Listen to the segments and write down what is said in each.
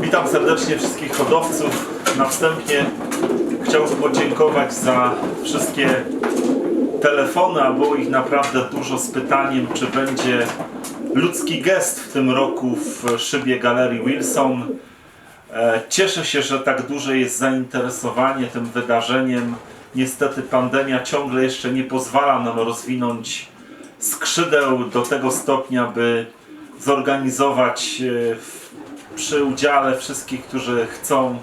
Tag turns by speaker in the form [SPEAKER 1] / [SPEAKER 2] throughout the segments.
[SPEAKER 1] Witam serdecznie wszystkich hodowców. Na wstępie chciałbym podziękować za wszystkie telefony, a było ich naprawdę dużo z pytaniem, czy będzie ludzki gest w tym roku w szybie Galerii Wilson. E, Cieszę się, że tak duże jest zainteresowanie tym wydarzeniem. Niestety pandemia ciągle jeszcze nie pozwala nam rozwinąć skrzydeł do tego stopnia, by zorganizować e, przy udziale wszystkich, którzy chcą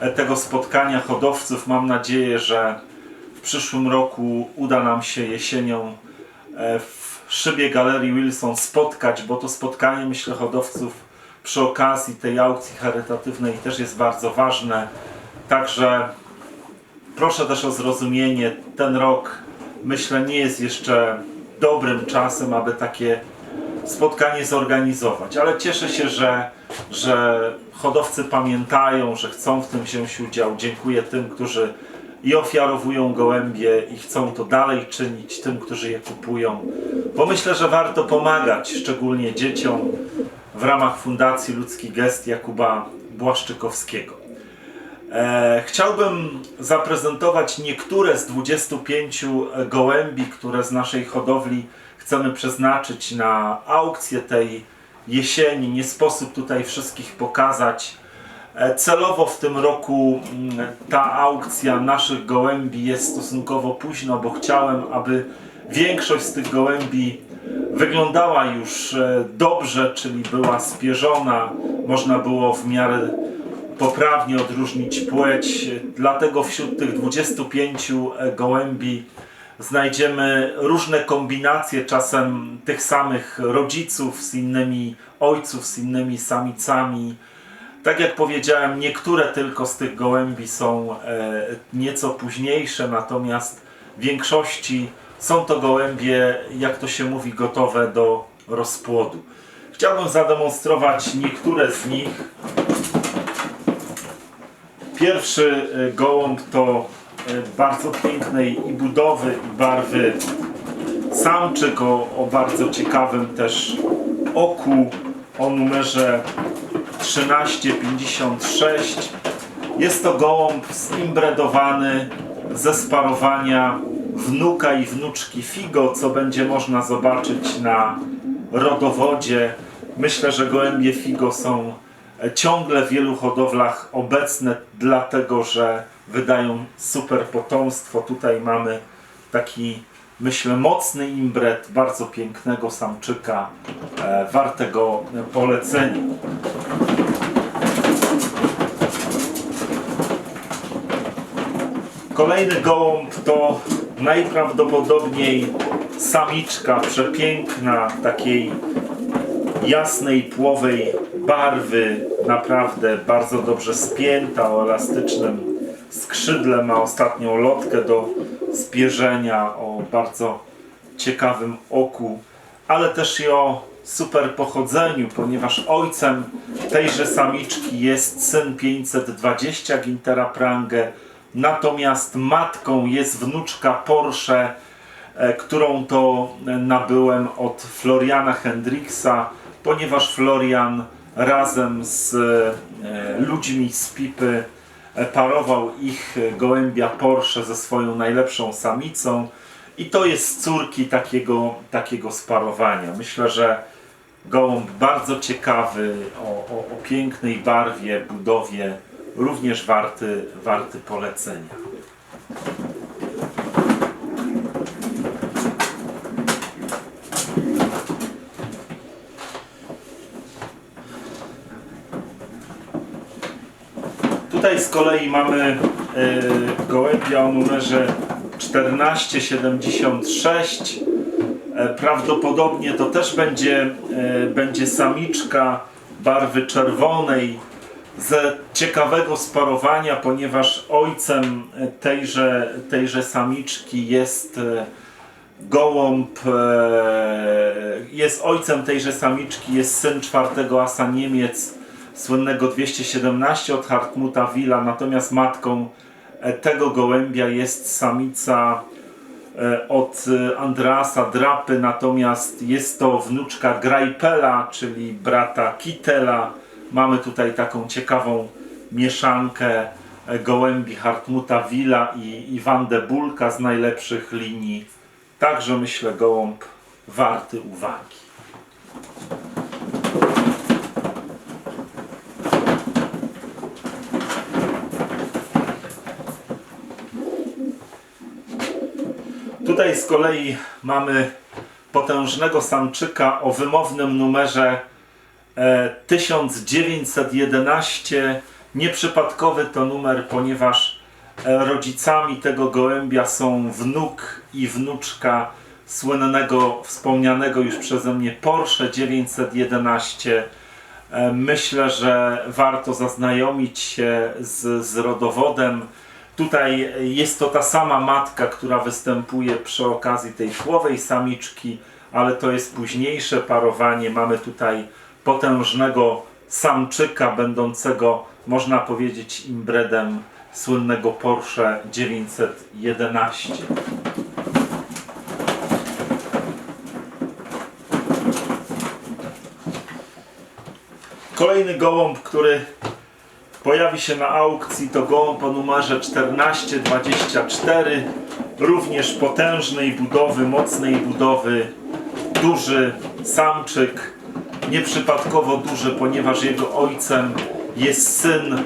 [SPEAKER 1] e, tego spotkania hodowców. Mam nadzieję, że w przyszłym roku uda nam się jesienią e, w szybie Galerii Wilson spotkać, bo to spotkanie, myślę, hodowców przy okazji tej aukcji charytatywnej też jest bardzo ważne. Także proszę też o zrozumienie. Ten rok, myślę, nie jest jeszcze dobrym czasem, aby takie spotkanie zorganizować, ale cieszę się, że, że hodowcy pamiętają, że chcą w tym wziąć udział. Dziękuję tym, którzy i ofiarowują gołębie i chcą to dalej czynić, tym, którzy je kupują, bo myślę, że warto pomagać, szczególnie dzieciom w ramach Fundacji Ludzki Gest Jakuba Błaszczykowskiego. E, chciałbym zaprezentować niektóre z 25 gołębi, które z naszej hodowli chcemy przeznaczyć na aukcję tej jesieni. Nie sposób tutaj wszystkich pokazać. E, Celowo w tym roku mm, ta aukcja naszych gołębi jest stosunkowo późno, bo chciałem, aby większość z tych gołębi wyglądała już e, dobrze, czyli była spierzona, można było w miarę poprawnie odróżnić płeć. Dlatego wśród tych 25 gołębi znajdziemy różne kombinacje, czasem tych samych rodziców z innymi ojców, z innymi samicami. Tak jak powiedziałem, niektóre tylko z tych gołębi są e, nieco późniejsze, natomiast w większości są to gołębie, jak to się mówi, gotowe do rozpłodu. Chciałbym zademonstrować niektóre z nich. Pierwszy e, gołąb to bardzo pięknej i budowy i barwy samczyk o, o bardzo ciekawym też oku o numerze 1356. Jest to gołąb zimbredowany ze sparowania wnuka i wnuczki Figo, co będzie można zobaczyć na rodowodzie. Myślę, że gołębie Figo są e, ciągle w wielu hodowlach obecne, dlatego że wydają super potomstwo. Tutaj mamy taki, myślę, mocny imbret, bardzo pięknego samczyka, e, wartego polecenia. Kolejny gołąb to najprawdopodobniej samiczka przepiękna, takiej jasnej, płowej barwy, naprawdę bardzo dobrze spięta, o elastycznym skrzydle, ma ostatnią lotkę do spierzenia, o bardzo ciekawym oku, ale też i o super pochodzeniu, ponieważ ojcem tejże samiczki jest syn 520 Gintera Prange, natomiast matką jest wnuczka Porsche, e, którą to nabyłem od Floriana Hendricksa, ponieważ Florian razem z e, ludźmi z Pipy parował ich e, gołębia Porsche ze swoją najlepszą samicą i to jest córki takiego, takiego sparowania. Myślę, że gołąb bardzo ciekawy, o, o, o pięknej barwie, budowie, również warty, warty polecenia. Tutaj z kolei mamy e, gołębia o numerze 1476. E, Prawdopodobnie to też będzie, e, będzie samiczka barwy czerwonej ze ciekawego sparowania, ponieważ ojcem tejże, tejże samiczki jest gołąb, jest ojcem tejże samiczki, jest syn czwartego asa Niemiec, słynnego 217 od Hartmuta Willa, natomiast matką e, tego gołębia jest samica e, od e, Andreasa Drapy, natomiast jest to wnuczka Grajpela, czyli brata Kitela, Mamy tutaj taką ciekawą mieszankę gołębi Hartmuta Willa i, i Van de Bulka z najlepszych linii. Także myślę gołąb warty uwagi. Tutaj z kolei mamy potężnego samczyka o wymownym numerze e, 1911. Nieprzypadkowy to numer, ponieważ e, rodzicami tego gołębia są wnuk i wnuczka słynnego, wspomnianego już przeze mnie Porsche 911. E, Myślę, że warto zaznajomić się z, z rodowodem. Tutaj jest to ta sama matka, która występuje przy okazji tej szłowej samiczki, ale to jest późniejsze parowanie. Mamy tutaj potężnego samczyka, będącego, można powiedzieć, imbredem słynnego Porsche 911. Kolejny gołąb, który pojawi się na aukcji to gołąb o numerze 1424 również potężnej budowy, mocnej budowy. Duży samczyk nieprzypadkowo duży, ponieważ jego ojcem jest syn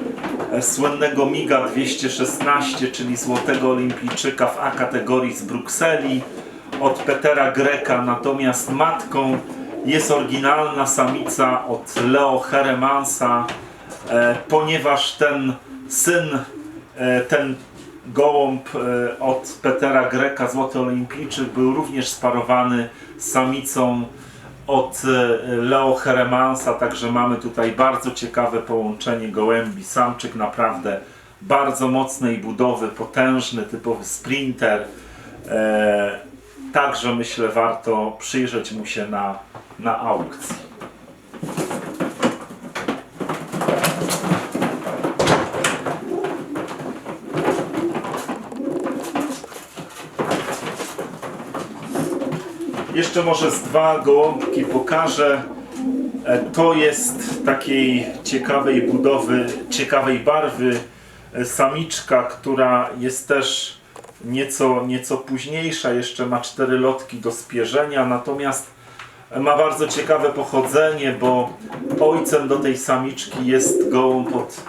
[SPEAKER 1] e, słynnego MIGA 216, czyli złotego olimpijczyka w A kategorii z Brukseli od Petera Greka, natomiast matką jest oryginalna samica od Leo Heremansa, ponieważ ten syn, e, ten gołąb e, od Petera Greka, złoty olimpijczyk, był również sparowany z samicą od e, Leo Heremansa, także mamy tutaj bardzo ciekawe połączenie gołębi. Samczyk naprawdę bardzo mocnej budowy, potężny, typowy sprinter. E, także myślę warto przyjrzeć mu się na, na aukcji. Jeszcze może z dwa gołąbki pokażę. E, To jest takiej ciekawej budowy, ciekawej barwy e, samiczka, która jest też nieco, nieco późniejsza, jeszcze ma cztery lotki do spierzenia, natomiast ma bardzo ciekawe pochodzenie, bo ojcem do tej samiczki jest gołąb od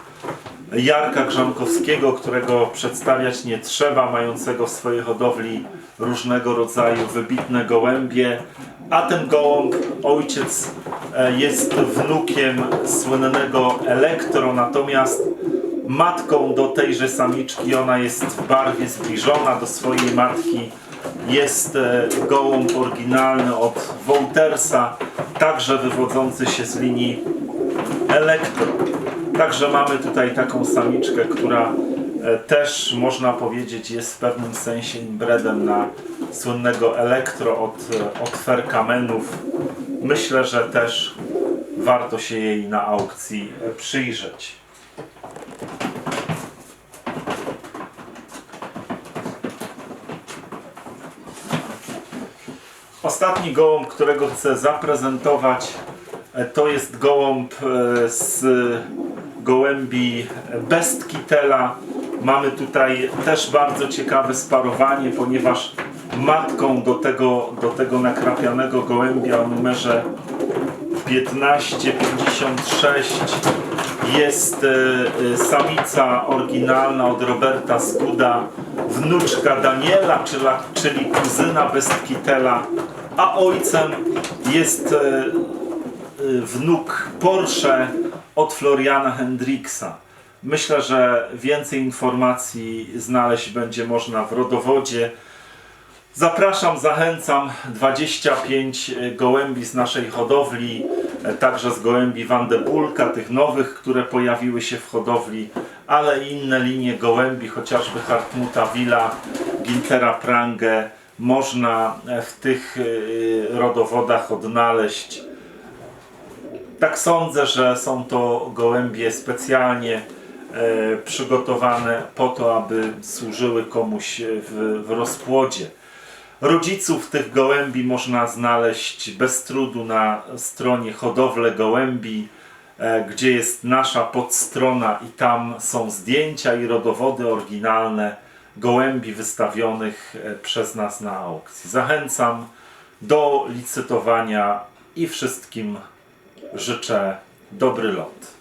[SPEAKER 1] Jarka Grzankowskiego, którego przedstawiać nie trzeba, mającego w swojej hodowli różnego rodzaju wybitne gołębie. A ten gołąb, ojciec, e, jest wnukiem słynnego Elektro, natomiast matką do tejże samiczki, ona jest w barwie zbliżona do swojej matki. Jest e, gołąb oryginalny od Woltersa, także wywodzący się z linii Elektro. Także mamy tutaj taką samiczkę, która e, też można powiedzieć jest w pewnym sensie inbredem na słynnego Elektro od, e, od Ferkamenów. Myślę, że też warto się jej na aukcji e, przyjrzeć. Ostatni gołąb, którego chcę zaprezentować, to jest gołąb z gołębi Bestkitela. Mamy tutaj też bardzo ciekawe sparowanie, ponieważ matką do tego, do tego nakrapianego gołębia o numerze 1556 jest e, e, samica oryginalna od Roberta Skuda, wnuczka Daniela, czyli, kuzyna Bestkitela, a ojcem jest e, wnuk Porsche od Floriana Hendriksa. Myślę, że więcej informacji znaleźć będzie można w rodowodzie. Zapraszam, zachęcam 25 gołębi z naszej hodowli, także z gołębi Van de Bulka, tych nowych, które pojawiły się w hodowli, ale inne linie gołębi, chociażby Hartmuta Willa, Gintera Prange, można w tych e, rodowodach odnaleźć. Tak sądzę, że są to gołębie specjalnie e, przygotowane po to, aby służyły komuś w, w rozpłodzie. Rodziców tych gołębi można znaleźć bez trudu na stronie hodowle gołębi e, gdzie jest nasza podstrona i tam są zdjęcia i rodowody oryginalne gołębi wystawionych e, przez nas na aukcji. Zachęcam do licytowania i wszystkim życzę dobry lot.